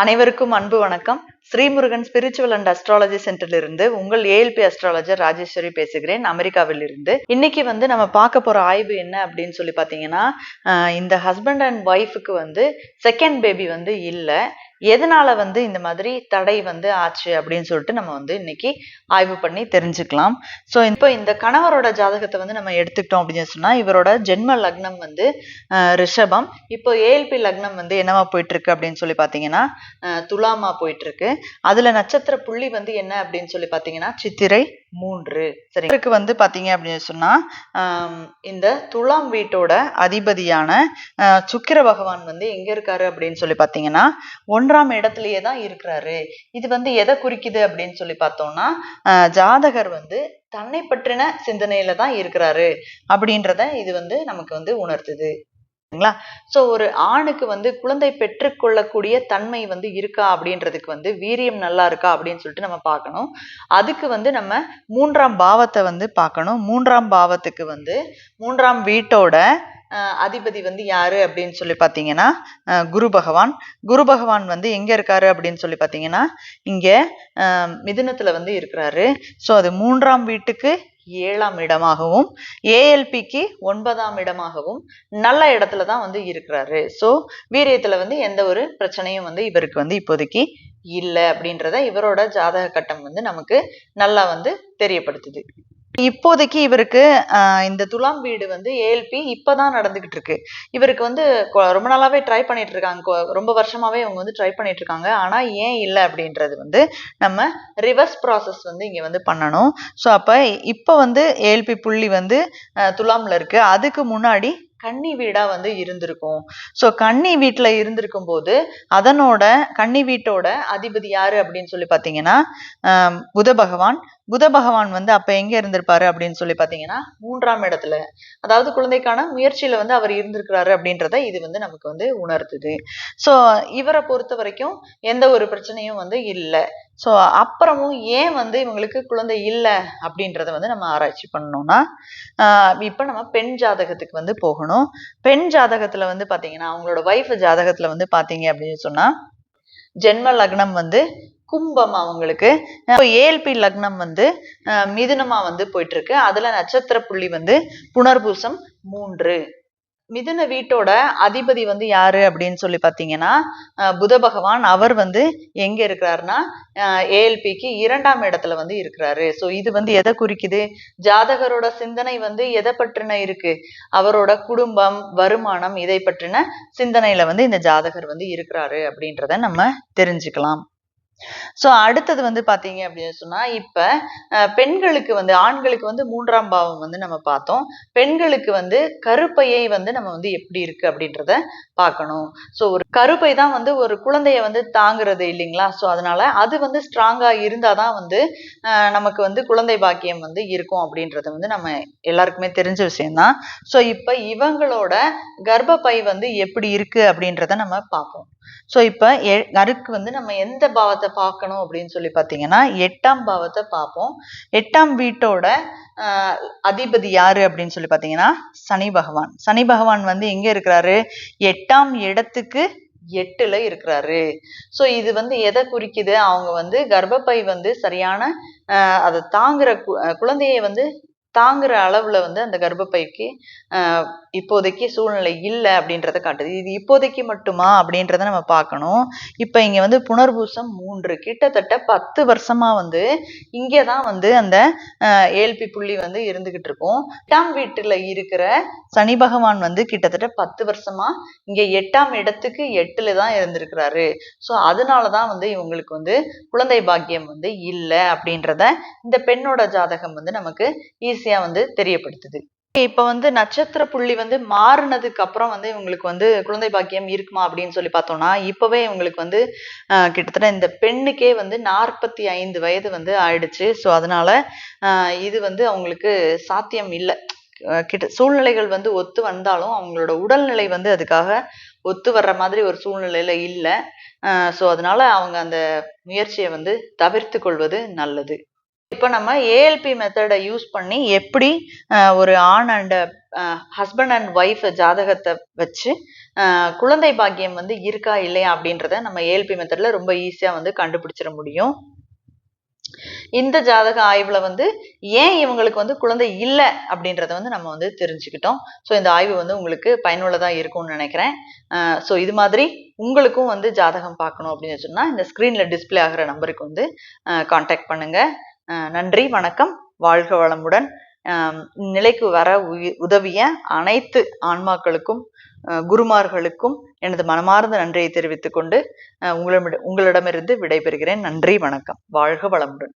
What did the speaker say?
அனைவருக்கும் அன்பு வணக்கம். ஸ்ரீமுருகன் ஸ்பிரிச்சுவல் அண்ட் அஸ்ட்ராலஜி சென்டர்ல இருந்து உங்கள் ஏஎல்பி அஸ்ட்ராலஜர் ராஜேஸ்வரி பேசுகிறேன். அமெரிக்காவில் இருந்து இன்னைக்கு வந்து நம்ம பார்க்க போற ஆய்வு என்ன அப்படின்னு சொல்லி பார்த்தீங்கன்னா இந்த ஹஸ்பண்ட் அண்ட் ஒய்ஃபுக்கு வந்து செகண்ட் பேபி வந்து இல்லை. எதனால வந்து இந்த மாதிரி தடை வந்து ஆச்சு அப்படின்னு சொல்லிட்டு நம்ம வந்து இன்னைக்கு ஆய்வு பண்ணி தெரிஞ்சுக்கலாம். ஸோ இப்போ இந்த கணவரோட ஜாதகத்தை வந்து நம்ம எடுத்துக்கிட்டோம் அப்படின்னு சொன்னா இவரோட ஜென்ம லக்னம் வந்து ரிஷபம். இப்போ ஏஎல்பி லக்னம் வந்து என்னவா போயிட்டு இருக்கு அப்படின்னு சொல்லி பார்த்தீங்கன்னா துலாமா போயிட்டு இருக்கு அதுல நட்சத்திர புள்ளி வந்து என்ன அப்படின்னு சொல்லி பார்த்தீங்கன்னா சித்திரை மூன்று. சரி இவருக்கு வந்து பார்த்தீங்க அப்படின்னு சொன்னா இந்த துலாம் வீட்டோட அதிபதியான ஆஹ் சுக்கிர பகவான் வந்து எங்க இருக்காரு அப்படின்னு சொல்லி பார்த்தீங்கன்னா ஒன்றாம் இடத்துலயே தான் இருக்கிறாரு. இது வந்து எதை குறிக்குது அப்படின்னு சொல்லி பார்த்தோம்னா ஜாதகர் வந்து தன்னை பற்றின சிந்தனையில தான் இருக்கிறாரு. அப்படின்றத இது வந்து நமக்கு வந்து உணர்த்துது. ஓகேங்களா ஸோ ஒரு ஆணுக்கு வந்து குழந்தை பெற்றுக்கொள்ளக்கூடிய தன்மை வந்து இருக்கா அப்படின்றதுக்கு வந்து வீரியம் நல்லா இருக்கா அப்படின்னு சொல்லிட்டு நம்ம பார்க்கணும். அதுக்கு வந்து நம்ம மூன்றாம் பாவத்தை வந்து பார்க்கணும். மூன்றாம் பாவத்துக்கு வந்து மூன்றாம் வீட்டோட அஹ், அதிபதி வந்து யாரு அப்படின்னு சொல்லி பார்த்தீங்கன்னா குரு பகவான். குரு பகவான் வந்து எங்க இருக்காரு அப்படின்னு சொல்லி பார்த்தீங்கன்னா இங்க அஹ், மிதுனத்துல வந்து இருக்கிறாரு. ஸோ அது மூன்றாம் வீட்டுக்கு ஏழாம் இடமாகவும் ஏஎல்பிக்கு ஒன்பதாம் இடமாகவும் நல்ல இடத்துல தான் வந்து இருக்கிறாரு. ஸோ வீரியத்தில் வந்து எந்த ஒரு பிரச்சனையும் வந்து இவருக்கு வந்து இப்போதைக்கு இல்லை அப்படின்றத இவரோட ஜாதக கட்டம் வந்து நமக்கு நல்லா வந்து தெரியப்படுத்துது. இப்போதைக்கு இவருக்கு இந்த துலாம் வீடு வந்து ஏஎல்பி இப்போதான் நடந்துகிட்டு இருக்கு இவருக்கு வந்து கொ- ரொம்ப நாளாவே ட்ரை பண்ணிட்டு இருக்காங்க ரொம்ப வருஷமாவே இவங்க வந்து ட்ரை பண்ணிட்டு இருக்காங்க ஆனா ஏன் இல்லை அப்படின்றது வந்து நம்ம ரிவர்ஸ் ப்ராசஸ் வந்து இங்க வந்து பண்ணணும். ஸோ அப்ப இப்போ வந்து ஏஎல்பி புள்ளி வந்து துலாம்ல இருக்கு. அதுக்கு முன்னாடி கன்னி வீடா வந்து இருந்திருக்கும். ஸோ கன்னி வீட்டுல இருந்திருக்கும் போது அதனோட கன்னி வீட்டோட அதிபதி யாரு அப்படின்னு சொல்லி பார்த்தீங்கன்னா புத பகவான். புத பகவான் வந்து அப்ப எங்க இருந்திருப்பாரு அப்படின்னு சொல்லி பார்த்தீங்கன்னா மூன்றாம் இடத்துல. அதாவது குழந்தைக்கான முயற்சியில வந்து அவர் இருந்திருக்கிறாரு அப்படின்றத இது வந்து நமக்கு வந்து உணர்த்துது. ஸோ இவரை பொறுத்த வரைக்கும் எந்த ஒரு பிரச்சனையும் வந்து இல்லை. ஸோ அப்புறமும் ஏன் வந்து இவங்களுக்கு குழந்தை இல்லை அப்படின்றத வந்து நம்ம ஆராய்ச்சி பண்ணோம்னா இப்போ நம்ம பெண் ஜாதகத்துக்கு வந்து போகணும். பெண் ஜாதகத்தில் வந்து பார்த்தீங்கன்னா அவங்களோட ஒய்ஃப் ஜாதகத்தில் வந்து பார்த்தீங்க அப்படின்னு சொன்னால் ஜென்ம லக்னம் வந்து கும்பம் அவங்களுக்கு. இப்போ ஏஎல்பி லக்னம் வந்து மிதுனமாக மிதுனமா வந்து போயிட்டு இருக்கு. அதுல நட்சத்திர புள்ளி வந்து புனர்பூசம் மூன்று. மிதுன வீட்டோட அதிபதி வந்து யாரு அப்படின்னு சொல்லி பார்த்தீங்கன்னா புத பகவான். அவர் வந்து எங்க இருக்கிறாருன்னா ஏஎல்பிக்கு இரண்டாம் இடத்துல வந்து இருக்கிறாரு. ஸோ இது வந்து எதை குறிக்குது? ஜாதகரோட சிந்தனை வந்து எதை பற்றின இருக்கு? அவரோட குடும்பம் வருமானம் இதை பற்றின சிந்தனையில வந்து இந்த ஜாதகர் வந்து இருக்கிறாரு அப்படின்றத நம்ம தெரிஞ்சுக்கலாம். ஸோ அடுத்தது வந்து பார்த்தீங்க அப்படின்னு சொன்னா இப்ப அஹ், பெண்களுக்கு வந்து ஆண்களுக்கு வந்து மூன்றாம் பாவம் வந்து நம்ம பார்த்தோம். பெண்களுக்கு வந்து கருப்பையை வந்து நம்ம வந்து எப்படி இருக்கு அப்படின்றத பார்க்கணும். ஸோ ஒரு கருப்பை தான் வந்து ஒரு குழந்தைய வந்து தாங்குறது இல்லைங்களா? ஸோ அதனால அது வந்து ஸ்ட்ராங்கா இருந்தாதான் வந்து நமக்கு வந்து குழந்தை பாக்கியம் வந்து இருக்கும் அப்படின்றது வந்து நம்ம எல்லாருக்குமே தெரிஞ்ச விஷயம்தான் ஸோ இப்போ இவங்களோட கர்ப்பப்பை வந்து எப்படி இருக்கு அப்படின்றத நம்ம பார்ப்போம். ஸோ இப்போ நறுக்கு வந்து நம்ம எந்த பாவத்தை பார்க்கணும் அப்படின்னு சொல்லி பார்த்தீங்கன்னா எட்டாம் பாவத்தை பார்ப்போம். எட்டாம் வீட்டோட அதிபதி யாரு அப்படின்னு சொல்லி பார்த்தீங்கன்னா சனி பகவான். சனி பகவான் வந்து எங்க இருக்கிறாரு? எட்டாம் இடத்துக்கு எட்டுல இருக்கிறாரு. ஸோ இது வந்து எதை குறிக்குது? அவங்க வந்து கர்ப்பப்பை வந்து சரியான ஆஹ், அதை தாங்குற குழந்தையை வந்து தாங்குற அளவில் வந்து அந்த கர்ப்பப்பைக்கு இப்போதைக்கு சூழ்நிலை இல்லை அப்படின்றத காட்டுது. இது இப்போதைக்கு மட்டுமா அப்படின்றத நம்ம பார்க்கணும். இப்போ இங்கே வந்து புனர்பூசம் மூன்று. கிட்டத்தட்ட பத்து வருஷமாக வந்து இங்கே தான் வந்து அந்த ஏல்பி புள்ளி வந்து இருந்துகிட்டு இருக்கும். எட்டாம் வீட்டில் இருக்கிற சனி பகவான் வந்து கிட்டத்தட்ட பத்து வருஷமாக இங்கே எட்டாம் இடத்துக்கு எட்டில் தான் இருந்திருக்கிறாரு. ஸோ அதனால தான் வந்து இவங்களுக்கு வந்து குழந்தை பாக்கியம் வந்து இல்லை அப்படின்றத இந்த பெண்ணோட ஜாதகம் வந்து நமக்கு ஈஸியா வந்து தெரியப்படுத்துது. இப்ப வந்து நட்சத்திர புள்ளி வந்து மாறினதுக்கு அப்புறம் வந்து இவங்களுக்கு வந்து குழந்தை பாக்கியம் இருக்குமா அப்படின்னு சொல்லி பார்த்தோம்னா இப்பவே இவங்களுக்கு வந்து கிட்டத்தட்ட இந்த பெண்ணுக்கே வந்து நாற்பத்தி ஐந்து வயது வந்து ஆயிடுச்சு. ஸோ அதனால இது வந்து அவங்களுக்கு சாத்தியம் இல்லை. கிட்ட சூழ்நிலைகள் வந்து ஒத்து வந்தாலும் அவங்களோட உடல்நிலை வந்து அதுக்காக ஒத்து வர்ற மாதிரி ஒரு சூழ்நிலையில இல்லை. ஸோ அதனால அவங்க அந்த முயற்சியை வந்து தவிர்த்து கொள்வது நல்லது. இப்போ நம்ம ஏஎல்பி மெத்தடை யூஸ் பண்ணி எப்படி ஒரு ஆண் அண்ட் ஹஸ்பண்ட் அண்ட் ஒய்ஃப் ஜாதகத்தை வச்சு குழந்தை பாக்கியம் வந்து இருக்கா இல்லையா அப்படின்றத நம்ம ஏஎல்பி மெத்தடில் ரொம்ப ஈஸியாக வந்து கண்டுபிடிச்சிட முடியும். இந்த ஜாதக ஆய்வுல வந்து ஏன் இவங்களுக்கு வந்து குழந்தை இல்லை அப்படின்றத வந்து நம்ம வந்து தெரிஞ்சுக்கிட்டோம். ஸோ இந்த ஆய்வு வந்து உங்களுக்கு பயனுள்ளதா இருக்கும்னு நினைக்கிறேன். ஸோ இது மாதிரி உங்களுக்கும் வந்து ஜாதகம் பார்க்கணும் அப்படின்னு சொன்னா இந்த ஸ்க்ரீனில் டிஸ்ப்ளே ஆகிற நம்பருக்கு வந்து காண்டாக்ட் பண்ணுங்க. நன்றி வணக்கம். வாழ்க வளமுடன். நிலைக்கு வர உதவிய அனைத்து ஆன்மாக்களுக்கும் அஹ் குருமார்களுக்கும் எனது மனமார்ந்த நன்றியை தெரிவித்துக் கொண்டு உங்களிடம் உங்களிடமிருந்து விடைபெறுகிறேன். நன்றி வணக்கம். வாழ்க வளமுடன்.